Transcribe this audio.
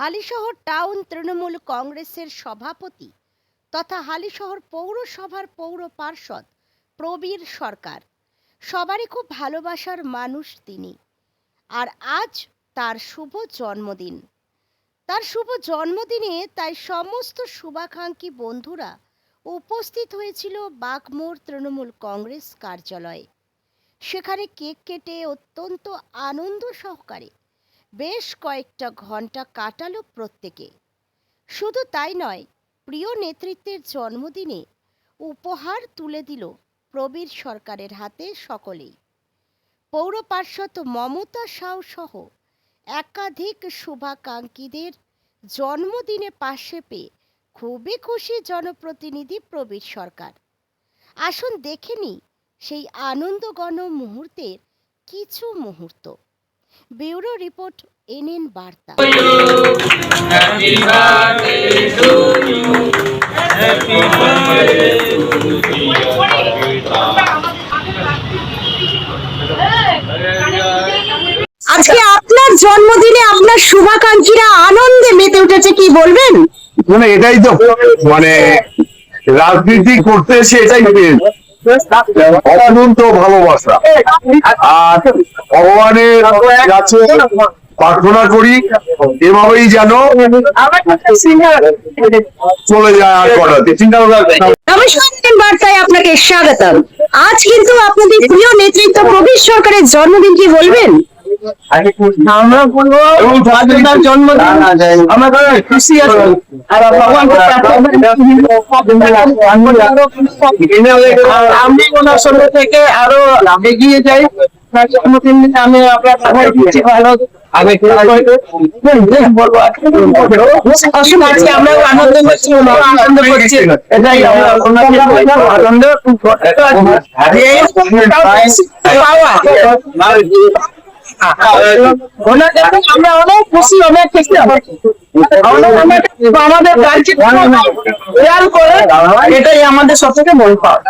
Halisahar town Trinamool কংগ্রেসের সভাপতি তথা হালিশহর পৌরসভার পৌর পার্ষদ প্রবীর সরকার। সবারই খুব ভালোবাসার মানুষ তিনি। আর আজ তার শুভ জন্মদিন। তার শুভ জন্মদিনে তাই সমস্ত শুভাকাঙ্ক্ষী বন্ধুরা উপস্থিত হয়েছিল বাগমোড় তৃণমূল কংগ্রেস কার্যালয়ে। সেখানে কেক কেটে অত্যন্ত আনন্দ সহকারে বেশ কয়েকটা ঘণ্টা কাটালো প্রত্যেকে। শুধু তাই নয়, প্রিয় নেতৃত্বের জন্মদিনে উপহার তুলে দিল প্রবীর সরকারের হাতে সকলেই। পৌর পার্ষদ মমতা সাউ সহ একাধিক শুভাকাঙ্ক্ষীদের জন্মদিনে পাশে পেয়ে খুবই খুশি জনপ্রতিনিধি প্রবীর সরকার। আসুন দেখে নিই সেই আনন্দগণ মুহূর্তের কিছু মুহূর্ত। ব্যুরো রিপোর্ট এনএন বার্তা. আজকে আপনার জন্মদিনে আপনার শুভাকাঙ্ক্ষীরা আনন্দে মেতে উঠেছে কি বলবেন মানে এটাই তো মানে রাজনীতি করতে এসে এটাই অনন্ত ভালোবাসা। আর ভগবানের কাছে প্রার্থনা করি এভাবেই যেন চলে যায় আর চিন্তা নমস্কার বার্তায় আপনাকে স্বাগতম। আজ কিন্তু আপনাদের প্রিয় নেতৃত্ব প্রবীর সরকারের জন্মদিন কি বলবেন? আমরা বলব জন্মদিন আমরা খুশি আছি আর ভগবানকে আমি ওনার সঙ্গে থেকে আরও এগিয়ে যাই জন্মদিন আমি আপনার ভালো আনন্দ এটাই আমরা অনেক খুশি অনেক খুশি আমাদের এটাই আমাদের সব থেকে মন পাওয়া